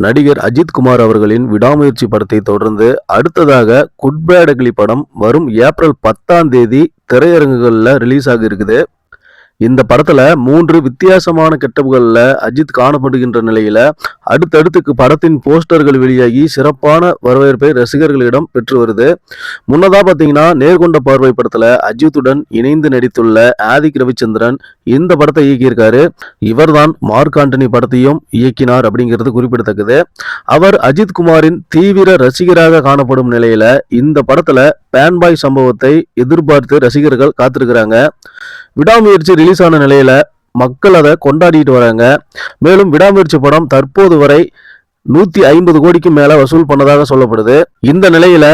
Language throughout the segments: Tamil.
நடிகர் அஜித் குமார் அவர்களின் விடாமுயற்சி படத்தை தொடர்ந்து அடுத்ததாக குட்பேடகிளி படம் வரும் ஏப்ரல் பத்தாம் தேதி திரையரங்குகளில் ரிலீஸ் ஆக இருக்குது இந்த படத்துல மூன்று வித்தியாசமான கெட்டப்புகளில் அஜித் காணப்படுகின்ற நிலையில அடுத்தடுத்துக்கு படத்தின் போஸ்டர்கள் வெளியாகி சிறப்பான வரவேற்பை ரசிகர்களிடம் பெற்று வருது. முன்னதா பாத்தீங்கன்னா நேர்கொண்ட பார்வை படத்துல அஜித்துடன் இணைந்து நடித்துள்ள ஆதிக் ரவிச்சந்திரன் இந்த படத்தை இயக்கியிருக்காரு. இவர்தான் மார்க் ஆண்டனி படத்தையும் இயக்கினார் அப்படிங்கிறது குறிப்பிடத்தக்கது. அவர் அஜித் குமாரின் தீவிர ரசிகராக காணப்படும் நிலையில இந்த படத்துல பேன்பாய் சம்பவத்தை எதிர்பார்த்து ரசிகர்கள் காத்திருக்கிறாங்க. விடாமுயற்சி ரிலீஸ் ஆன நிலையில் மக்கள் அதை கொண்டாடிட்டு வராங்க. மேலும் விடாமுயற்சி படம் தற்போது வரை நூத்தி ஐம்பது கோடிக்கு மேல வசூல் பண்ணதாக சொல்லப்படுது. இந்த நிலையில்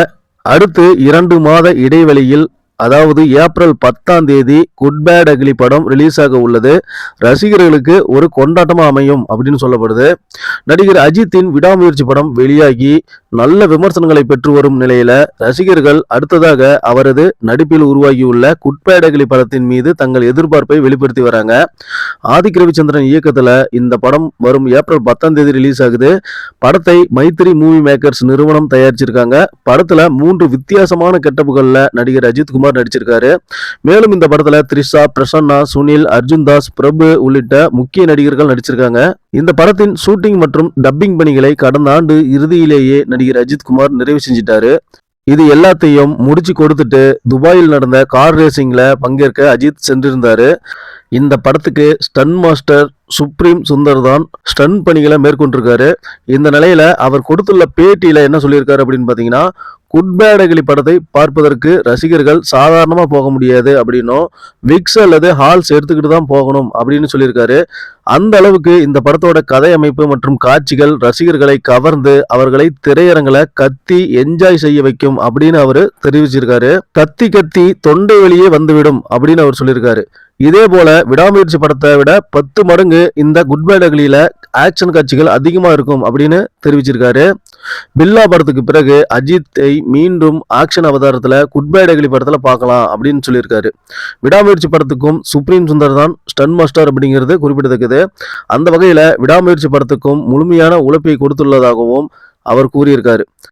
அடுத்து இரண்டு மாத இடைவெளியில் அதாவது ஏப்ரல் பத்தாம் தேதி குட் பேட் அகிலி படம் ரிலீஸ் ஆக உள்ளது. ரசிகர்களுக்கு ஒரு கொண்டாட்டமாக அமையும் அப்படின்னு சொல்லப்படுது. நடிகர் அஜித்தின் விடாமுயற்சி படம் வெளியாகி நல்ல விமர்சனங்களை பெற்று வரும் நிலையில ரசிகர்கள் அடுத்ததாக அவரது நடிப்பில் உருவாகியுள்ள குட்பேடகிளி படத்தின் மீது தங்கள் எதிர்பார்ப்பை வெளிப்படுத்தி வராங்க. ஆதிக் ரவிச்சந்திரன் இயக்கத்துல இந்த படம் வரும் ஏப்ரல் பத்தாம் தேதி ரிலீஸ் ஆகுது. படத்தை மைத்திரி மூவி மேக்கர்ஸ் நிறுவனம் தயாரிச்சிருக்காங்க. படத்துல மூன்று வித்தியாசமான கெட்டப்புகள்ல நடிகர் அஜித் குமார் நடிச்சிருக்காரு. மேலும் இந்த படத்துல த்ரிஷா பிரசன்னா சுனில் அர்ஜுன் தாஸ் பிரபு உள்ளிட்ட முக்கிய நடிகர்கள் நடிச்சிருக்காங்க. இந்த படத்தின் ஷூட்டிங் மற்றும் டப்பிங் பணிகளை கடந்த ஆண்டு இறுதியிலேயே நடிகர் அஜித் குமார் நிறைவு செஞ்சிட்டாரு. இது எல்லாத்தையும் முடிச்சு கொடுத்துட்டு துபாயில் நடந்த கார் ரேசிங்ல பங்கேற்க அஜித் சென்றிருந்தாரு. இந்த படத்துக்கு ஸ்டன் மாஸ்டர் சுப்ரீம் சுந்தர் தான் ஸ்டன் பணிகளை மேற்கொண்டிருக்காரு. இந்த நிலையில அவர் கொடுத்துள்ள பேட்டியில என்ன சொல்லியிருக்காரு அப்படின்னு குட் பேட் அகிலி படத்தை பார்ப்பதற்கு ரசிகர்கள் சாதாரணமாக போக முடியாது அப்படின்னும் விக்ஸ் அல்லது ஹால்ஸ் எடுத்துக்கிட்டு தான் போகணும் அப்படின்னு சொல்லியிருக்காரு. அந்த அளவுக்கு இந்த படத்தோட கதை அமைப்பு மற்றும் காட்சிகள் ரசிகர்களை கவர்ந்து அவர்களை திரையரங்களை கத்தி என்ஜாய் செய்ய வைக்கும் அப்படின்னு அவர் தெரிவிச்சிருக்காரு. கத்தி கத்தி தொண்டை வெளியே வந்துவிடும் அப்படின்னு அவர் சொல்லியிருக்காரு. இதே போல விடாமுயற்சி படத்தை விட பத்து மடங்கு இந்த குட் பேட் ஆக்ஷன் காட்சிகள் அதிகமாக இருக்கும் அப்படின்னு தெரிவிச்சிருக்காரு. பில்லா படத்துக்கு பிறகு அஜித்தை மீண்டும் ஆக்ஷன் அவதாரத்தில் குட்பை பேட் அகலி பார்க்கலாம் அப்படின்னு சொல்லியிருக்காரு. விடாமுயற்சி படத்துக்கும் சுப்ரீம் சுந்தர் தான் ஸ்டன் மாஸ்டர் அப்படிங்கிறது குறிப்பிடத்தக்கது. அந்த வகையில் விடாமுயற்சி படத்துக்கும் முழுமையான உழைப்பை கொடுத்துள்ளதாகவும் அவர் கூறியிருக்காரு.